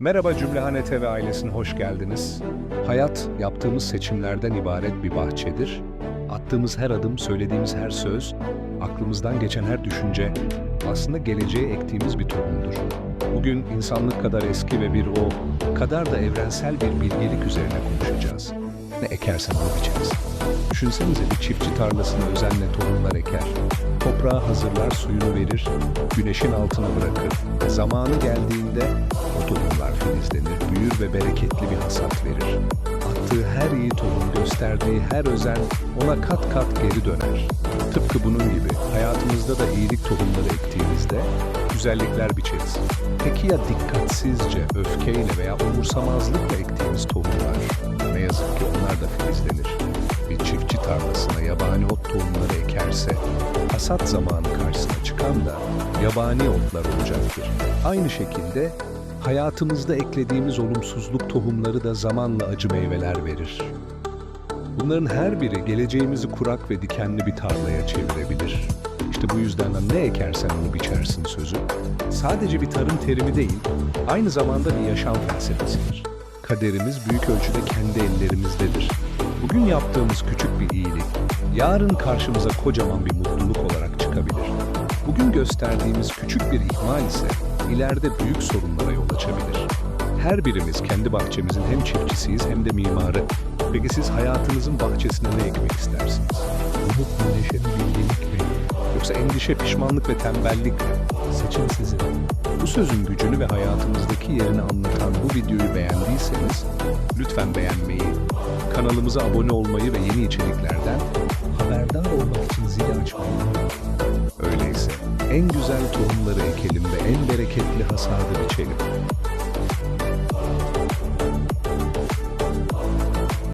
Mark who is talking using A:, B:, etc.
A: Merhaba Cümlehane TV ailesine hoş geldiniz. Hayat yaptığımız seçimlerden ibaret bir bahçedir. Attığımız her adım, söylediğimiz her söz, aklımızdan geçen her düşünce aslında geleceğe ektiğimiz bir tohumdur. Bugün insanlık kadar eski ve bir o kadar da evrensel bir bilgelik üzerine konuşacağız. Ne ekersen onu. Düşünsenize bir çiftçi tarlasına özenle tohumlar eker. Toprağı hazırlar, suyunu verir, güneşin altına bırakır. Zamanı geldiğinde o tohumlar filizlenir, büyür ve bereketli bir hasat verir. Attığı her iyi tohum, gösterdiği her özen ona kat kat geri döner. Tıpkı bunun gibi hayatımızda da iyilik tohumları ektiğimizde güzellikler biçeriz. Peki ya dikkatsizce, öfkeyle veya umursamazlıkla ektiğimiz tohumlar? Ne yazık ki onlar da filizlenir. Bir çiftçi tarlasına yabani ot tohumları ekerse, hasat zamanı karşısına çıkan da yabani otlar olacaktır. Aynı şekilde hayatımızda eklediğimiz olumsuzluk tohumları da zamanla acı meyveler verir. Bunların her biri geleceğimizi kurak ve dikenli bir tarlaya çevirebilir. İşte bu yüzden de ne ekersen onu biçersin sözü. Sadece bir tarım terimi değil, aynı zamanda bir yaşam felsefesidir. Kaderimiz büyük ölçüde kendi ellerimizdedir. Bugün yaptığımız küçük bir iyilik, yarın karşımıza kocaman bir mutluluk olarak çıkabilir. Bugün gösterdiğimiz küçük bir ihmal ise ileride büyük sorunlara yol açabilir. Her birimiz kendi bahçemizin hem çiftçisiyiz hem de mimarı. Peki siz hayatınızın bahçesine ne ekmek istersiniz? Umut, neşe, bilgelik mi? Yoksa endişe, pişmanlık ve tembellik mi? Seçin sizin. Bu sözün gücünü ve hayatımızdaki yerini anlatan bu videoyu beğendiyseniz lütfen beğenmeyi, kanalımıza abone olmayı ve yeni içeriklerden haberdar olmak için zili açmayı. Öyleyse en güzel tohumları ekelim ve en bereketli hasadı biçelim.